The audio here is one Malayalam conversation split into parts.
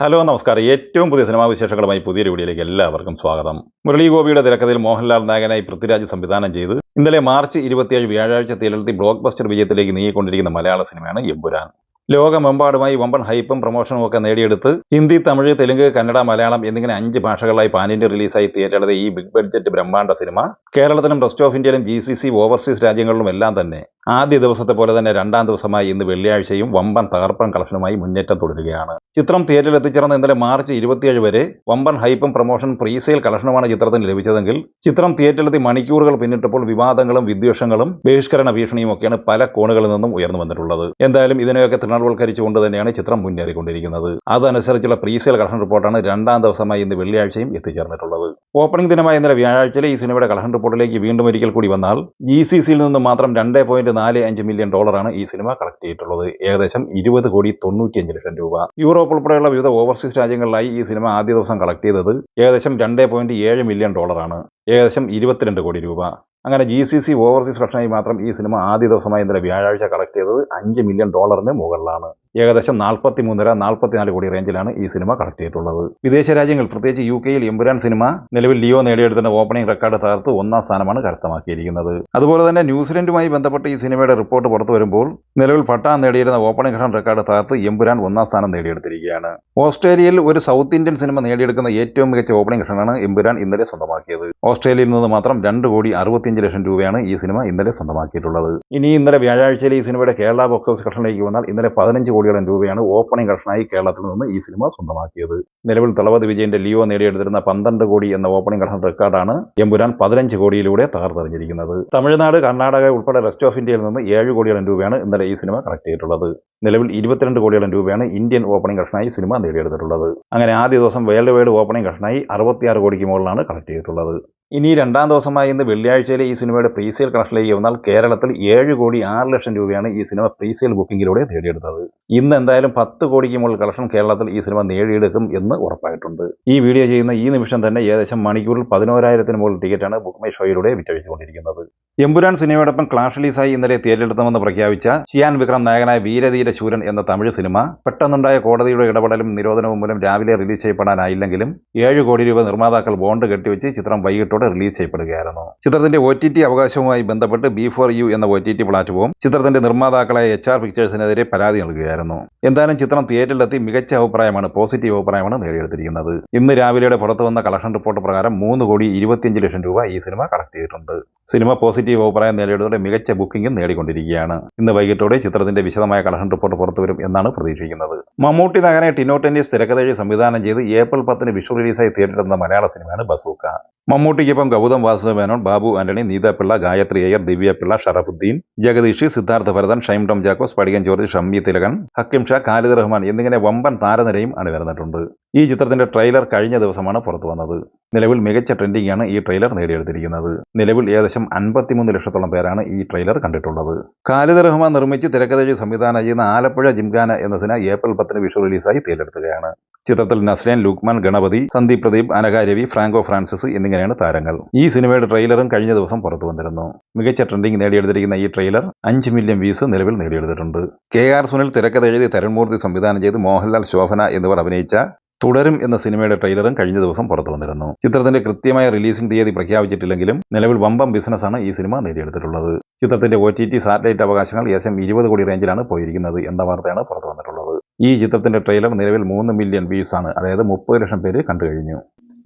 ഹലോ നമസ്കാരം. ഏറ്റവും പുതിയ സിനിമാ വിശേഷങ്ങളുമായി പുതിയൊരു വീഡിയോയിലേക്ക് എല്ലാവർക്കും സ്വാഗതം. മുരളി ഗോപിയുടെ തിരക്കഥയിൽ മോഹൻലാൽ നായകനായി പൃഥ്വിരാജ് സംവിധാനം ചെയ്ത് ഇന്നലെ മാർച്ച് ഇരുപത്തിയേഴ് വ്യാഴാഴ്ച തീരത്തി ബ്ലോക്ക് ബസ്റ്റർ വിജയത്തിലേക്ക് നീങ്ങിക്കൊണ്ടിരിക്കുന്ന മലയാള സിനിമയാണ് എമ്പുരാൻ. ലോകമെമ്പാടുമായി വമ്പൻ ഹൈപ്പും പ്രൊമോഷനും ഒക്കെ നേടിയെടുത്ത് ഹിന്ദി തമിഴ് തെലുങ്ക് കന്നഡ മലയാളം എന്നിങ്ങനെ അഞ്ച് ഭാഷകളായി പാനിന്റെ റിലീസായി തിയേറ്ററിലെ ഈ ബിഗ് ബഡ്ജറ്റ് ബ്രഹ്മാണ്ഡ സിനിമ കേരളത്തിലും റെസ്റ്റ് ഓഫ് ഇന്ത്യയിലും ജി സി സി ഓവർസീസ് രാജ്യങ്ങളിലും എല്ലാം തന്നെ ആദ്യ ദിവസത്തെ പോലെ തന്നെ രണ്ടാം ദിവസമായി ഇന്ന് വെള്ളിയാഴ്ചയും വമ്പൻ തകർപ്പൻ കളക്ഷനുമായി മുന്നേറ്റം തുടരുകയാണ്. ചിത്രം തിയേറ്ററിൽ എത്തിച്ചേർന്ന ഇന്നലെ മാർച്ച് ഇരുപത്തിയേഴ് വരെ വമ്പൻ ഹൈപ്പും പ്രൊമോഷൻ പ്രീസെയിൽ കളക്ഷനുമാണ് ചിത്രത്തിന് ലഭിച്ചതെങ്കിൽ ചിത്രം തിയേറ്ററിലെത്തി മണിക്കൂറുകൾ പിന്നിട്ടപ്പോൾ വിവാദങ്ങളും വിദ്വേഷങ്ങളും ബഹിഷ്കരണ ഭീഷണിയും ഒക്കെയാണ് പല കോണുകളിൽ നിന്നും ഉയർന്നു വന്നിട്ടുള്ളത്. എന്തായാലും ഇതിനെയൊക്കെ തൃണവൽക്കരിച്ചുകൊണ്ട് തന്നെയാണ് ചിത്രം മുന്നേറിക്കൊണ്ടിരിക്കുന്നത്. അതനുസരിച്ചുള്ള പ്രീസെയിൽ കളക്ഷൻ റിപ്പോർട്ടാണ് രണ്ടാം ദിവസമായി ഇന്ന് വെള്ളിയാഴ്ചയും എത്തിച്ചേർന്നിട്ടുള്ളത്. ഓപ്പണിംഗ് ദിനമായ ഇന്നലെ വ്യാഴാഴ്ചയിലെ ഈ സിനിമയുടെ കളക്ഷൻ റിപ്പോർട്ടിലേക്ക് വീണ്ടും ഒരിക്കൽ കൂടി വന്നാൽ ജി സി സിയിൽ നിന്ന് മാത്രം രണ്ട് പോയിന്റ് നാല് അഞ്ച് മില്യൺ ഡോളറാണ് ഈ സിനിമ കളക്ട് ചെയ്തിട്ടുള്ളത്. ഏകദേശം ഇരുപത് കോടി തൊണ്ണൂറ്റിയഞ്ച് ലക്ഷം രൂപ. യൂറോപ്പ് ഉൾപ്പെടെയുള്ള വിവിധ ഓവർസീസ് രാജ്യങ്ങളിലായി ഈ സിനിമ ആദ്യ ദിവസം കളക്ട് ചെയ്തത് ഏകദേശം രണ്ട് പോയിന്റ് ഏഴ് മില്യൺ ഡോളറാണ്. ഏകദേശം ഇരുപത്തിരണ്ട് കോടി രൂപ. അങ്ങനെ ജി സി സി ഓവർസീസ് കളക്ഷനായി മാത്രം ഈ സിനിമ ആദ്യ ദിവസമായി ഇന്നലെ വ്യാഴാഴ്ച കളക്ട് ചെയ്തത് അഞ്ച് മില്യൺ ഡോളറിന് മുകളിലാണ്. ഏകദേശം നാൽപ്പത്തി മൂന്നര നാൽപ്പത്തിനാല് കോടി റേഞ്ചിലാണ് ഈ സിനിമ കളക്ട് ചെയ്തിട്ടുള്ളത്. വിദേശ രാജ്യങ്ങൾ പ്രത്യേകിച്ച് യു കെയിൽ എമ്പുരാൻ സിനിമ നിലവിൽ ലിയോ നേടിയെടുത്ത ഓപ്പണിംഗ് റെക്കോർഡ് തകർത്ത് ഒന്നാം സ്ഥാനമാണ് കരസ്ഥമാക്കിയിരിക്കുന്നത്. അതുപോലെ തന്നെ ന്യൂസിലൻഡുമായി ബന്ധപ്പെട്ട് ഈ സിനിമയുടെ റിപ്പോർട്ട് പുറത്തു വരുമ്പോൾ നിലവിൽ പട്ടാൻ നേടിയിരുന്ന ഓപ്പണിംഗ് ഘട്ടം റെക്കോർഡ് തകർത്ത് എമ്പുരാൻ ഒന്നാം സ്ഥാനം നേടിയെടുത്തിരിക്കുകയാണ്. ഓസ്ട്രേലിയയിൽ ഒരു സൗത്ത് ഇന്ത്യൻ സിനിമ നേടിയെടുക്കുന്ന ഏറ്റവും മികച്ച ഓപ്പണിംഗ് ഘട്ടമാണ് എമ്പുരാൻ ഇന്നലെ സ്വന്തമാക്കിയത്. ഓസ്ട്രേലിയയിൽ നിന്ന് മാത്രം രണ്ട് കോടി അറുപത്തിയഞ്ച് ലക്ഷം രൂപയാണ് ഈ സിനിമ ഇന്നലെ സ്വന്തമാക്കിയിട്ടുള്ളത്. ഇനി ഇന്നലെ വ്യാഴാഴ്ചയിൽ ഈ സിനിമയുടെ കേരള ബോക്സ് ഓഫീസ് ഘട്ടത്തിലേക്ക് വന്നാൽ ഇന്നലെ പതിനഞ്ച് കോടിയോളം രൂപയാണ് ഓപ്പണിംഗ് കളക്ഷനായി കേരളത്തിൽ നിന്ന് ഈ സിനിമ സ്വന്തമാക്കിയത്. നിലവിൽ തളപതി വിജയന്റെ ലിയോ നേടിയെടുത്തിരുന്ന പന്ത്രണ്ട് കോടി എന്ന ഓപ്പണിംഗ് കളക്ഷൻ റെക്കോർഡാണ് എമ്പുരാൻ പതിനഞ്ച് കോടിയിലൂടെ തകർത്തെറിഞ്ഞിരിക്കുന്നത്. തമിഴ്നാട് കർണാടക ഉൾപ്പെടെ റെസ്റ്റ് ഓഫ് ഇന്ത്യയിൽ നിന്ന് ഏഴ് കോടിയോളം രൂപയാണ് ഇന്നലെ ഈ സിനിമ കളക്ട് ചെയ്തിട്ടുള്ളത്. നിലവിൽ ഇരുപത്തിരണ്ട് കോടിയോളം രൂപയാണ് ഇന്ത്യൻ ഓപ്പണിംഗ് കളക്ഷനായി സിനിമ നേടിയെടുത്തിട്ടുള്ളത്. അങ്ങനെ ആദ്യ ദിവസം വേൾഡ് വൈഡ് ഓപ്പണിംഗ് കളക്ഷനായി അറുപത്തിയാറ് കോടിക്ക് മുകളിലാണ് കളക്ട് ചെയ്തിട്ടുള്ളത്. ഇനി രണ്ടാം ദിവസമായി ഇന്ന് വെള്ളിയാഴ്ചയിലെ ഈ സിനിമയുടെ പ്രീസെയിൽ കളക്ഷനിലേക്ക് വന്നാൽ കേരളത്തിൽ ഏഴ് കോടി ആറ് ലക്ഷം രൂപയാണ് ഈ സിനിമ പ്രീസെയിൽ ബുക്കിങ്ങിലൂടെ നേടിയെടുത്തത്. ഇന്ന് എന്തായാലും പത്ത് കോടിക്ക് മുകളിൽ കളക്ഷൻ കേരളത്തിൽ ഈ സിനിമ നേടിയെടുക്കും എന്ന് ഉറപ്പായിട്ടുണ്ട്. ഈ വീഡിയോ ചെയ്യുന്ന ഈ നിമിഷം തന്നെ ഏകദേശം മണിക്കൂറിൽ പതിനോരായിരത്തിന് മുകളിൽ ടിക്കറ്റാണ് ബുക്ക് മൈ ഷോയിലൂടെ വിറ്റഴിച്ചുകൊണ്ടിരിക്കുന്നത്. എമ്പുരാൻ സിനിമയോടൊപ്പം ക്ലാഷ് റിലീസായി ഇന്നലെ തിയേറ്ററിലെത്തുമെന്ന് പ്രഖ്യാപിച്ച ചിയാൻ വിക്രം നായകനായ വീരധീര ശൂരൻ എന്ന തമിഴ് സിനിമ പെട്ടെന്നുണ്ടായ കോടതിയുടെ ഇടപെടലും നിരോധനവും മൂലം രാവിലെ റിലീസ് ചെയ്യപ്പെടാനായില്ലെങ്കിലും ഏഴ് കോടി രൂപ നിർമ്മാതാക്കൾ ബോണ്ട് കെട്ടിവെച്ച് ചിത്രം വൈകിട്ടോടെ റിലീസ് ചെയ്യപ്പെടുകയായിരുന്നു. ചിത്രത്തിന്റെ ഒ ടി ടി അവകാശവുമായി ബന്ധപ്പെട്ട് ബി ഫോർ യു എന്ന ഒ ടി ടി പ്ലാറ്റ്ഫോം ചിത്രത്തിന്റെ നിർമ്മാതാക്കളായ എച്ച് ആർ പിക്ചേഴ്സിനെതിരെ പരാതി നൽകുകയായിരുന്നു. എന്തായാലും ചിത്രം തിയേറ്ററിലെത്തി മികച്ച അഭിപ്രായമാണ് പോസിറ്റീവ് അഭിപ്രായമാണ് നേടിയെടുത്തിരിക്കുന്നത്. ഇന്ന് രാവിലെയുടെ പുറത്തു വന്ന കളക്ഷൻ റിപ്പോർട്ട് പ്രകാരം മൂന്ന് കോടി ഇരുപത്തിയഞ്ച് ലക്ഷം രൂപ ഈ സിനിമ കളക്ട് ചെയ്തിട്ടുണ്ട്. സിനിമ പോസിറ്റീവ് അഭിപ്രായം നേടിയതോടെ മികച്ച ബുക്കിംഗും നേടിക്കൊണ്ടിരിക്കുകയാണ്. ഇന്ന് വൈകിട്ടോടെ ചിത്രത്തിന്റെ വിശദമായ കളക്ഷൻ റിപ്പോർട്ട് പുറത്തുവരും എന്നാണ് പ്രതീക്ഷിക്കുന്നത്. മമ്മൂട്ടി നഗനെ ടിനോ ടെന്നീസ് തിരക്കഥഴി സംവിധാനം ചെയ്ത് ഏപ്രിൽ പത്തിന് വിഷു റിലീസായി തിയേറ്ററെത്തുന്ന മലയാള സിനിമയാണ് ബസൂക്ക. മമ്മൂട്ടിക്കൊപ്പം ഗൗതം വാസുദേവനോൻ ബാബു ആന്റണി നീതപിള്ള ഗായത്രി അയ്യർ ദിവ്യപിള്ള ഷറഫുദ്ദീൻ ജഗദീഷ് സിദ്ധാർത്ഥ ഭരതൻ ഷൈം ടോം ജാക്കോസ് പടികൻ ജോർജ് ഷമ്മി തിലകൻ ഹക്കിം ഷാ ഖാലിദ് റഹ്മാൻ എന്നിങ്ങനെ വമ്പൻ താരനിരയും അണിനിരന്നിട്ടുണ്ട്. ഈ ചിത്രത്തിന്റെ ട്രെയിലർ കഴിഞ്ഞ ദിവസമാണ് പുറത്തു വന്നത്. നിലവിൽ മികച്ച ട്രെൻഡിംഗ് ആണ് ഈ ട്രെയിലർ നേടിയെടുത്തിരിക്കുന്നത്. നിലവിൽ ഏകദേശം അൻപത്തിമൂന്ന് ലക്ഷത്തോളം പേരാണ് ഈ ട്രെയിലർ കണ്ടിട്ടുള്ളത്. ഖാലിദ് റഹ്മാൻ നിർമ്മിച്ച് തിരക്കഥഴി സംവിധാനം ചെയ്യുന്ന ആലപ്പുഴ ജിംഖാന എന്ന സിനിമ ഏപ്രിൽ പത്തിന് വിഷു റിലീസായി തിരഞ്ഞെടുക്കുകയാണ് ചിത്രത്തിൽ നസ്രേൻ ലുക്മാൻ ഗണപതി സന്ദീപ് പ്രദീപ് അനകാരവി രവി ഫ്രാങ്കോ ഫ്രാൻസിസ് എന്നിങ്ങനെയാണ് താരങ്ങൾ. ഈ സിനിമയുടെ ട്രെയിലറും കഴിഞ്ഞ ദിവസം പുറത്തു വന്നിരുന്നു. മികച്ച ട്രെൻഡിംഗ് നേടിയെടുത്തിരിക്കുന്ന ഈ ട്രെയിലർ അഞ്ച് മില്യൺ വ്യൂസ് നിലവിൽ നേടിയെടുത്തിട്ടുണ്ട്. കെ ആർ സുനിൽ തിരക്കഥ എഴുതി തരുൺമൂർത്തി സംവിധാനം ചെയ്ത് മോഹൻലാൽ ശോഭന എന്നിവർ അഭിനയിച്ച തുടരും എന്ന സിനിമയുടെ ട്രെയിലറും കഴിഞ്ഞ ദിവസം പുറത്തു വന്നിരുന്നു. ചിത്രത്തിന്റെ കൃത്യമായ റിലീസിംഗ് തീയതി പ്രഖ്യാപിച്ചിട്ടില്ലെങ്കിലും നിലവിൽ വമ്പം ബിസിനസ്സാണ് ഈ സിനിമ നേടിയെടുത്തിട്ടുള്ളത്. ചിത്രത്തിന്റെ ഒ ടി ടി സാറ്റലൈറ്റ് അവകാശങ്ങൾ ഏകദേശം ഇരുപത് കോടി റേഞ്ചിലാണ് പോയിരിക്കുന്നത് എന്ന വാർത്തയാണ് പുറത്തു വന്നിട്ടുള്ളത്. ഈ ചിത്രത്തിന്റെ ട്രെയിലർ നിലവിൽ മൂന്ന് മില്യൺ വ്യൂസ് ആണ്. അതായത് മുപ്പത് ലക്ഷം പേര് കണ്ടു കഴിഞ്ഞു.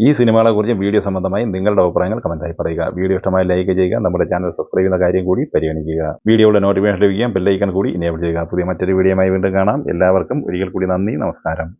ഈ സിനിമകളെ കുറിച്ച് വീഡിയോ സംബന്ധമായി നിങ്ങളുടെ അഭിപ്രായങ്ങൾ കമന്റായി പറയുക. വീഡിയോ ഇഷ്ടമായി ലൈക്ക് ചെയ്യുക നമ്മുടെ ചാനൽ സബ്സ്ക്രൈബ് ചെയ്യുന്ന കാര്യം കൂടി പരിഗണിക്കുക. വീഡിയോയുടെ നോട്ടിഫിക്കേഷൻ ലഭിക്കാൻ ബെല്ലൈക്കൺ കൂടി ഇനേബിൾ ചെയ്യുക. പുതിയ മറ്റൊരു വീഡിയോയുമായി വീണ്ടും കാണാം. എല്ലാവർക്കും ഒരിക്കൽ കൂടി നന്ദി നമസ്കാരം.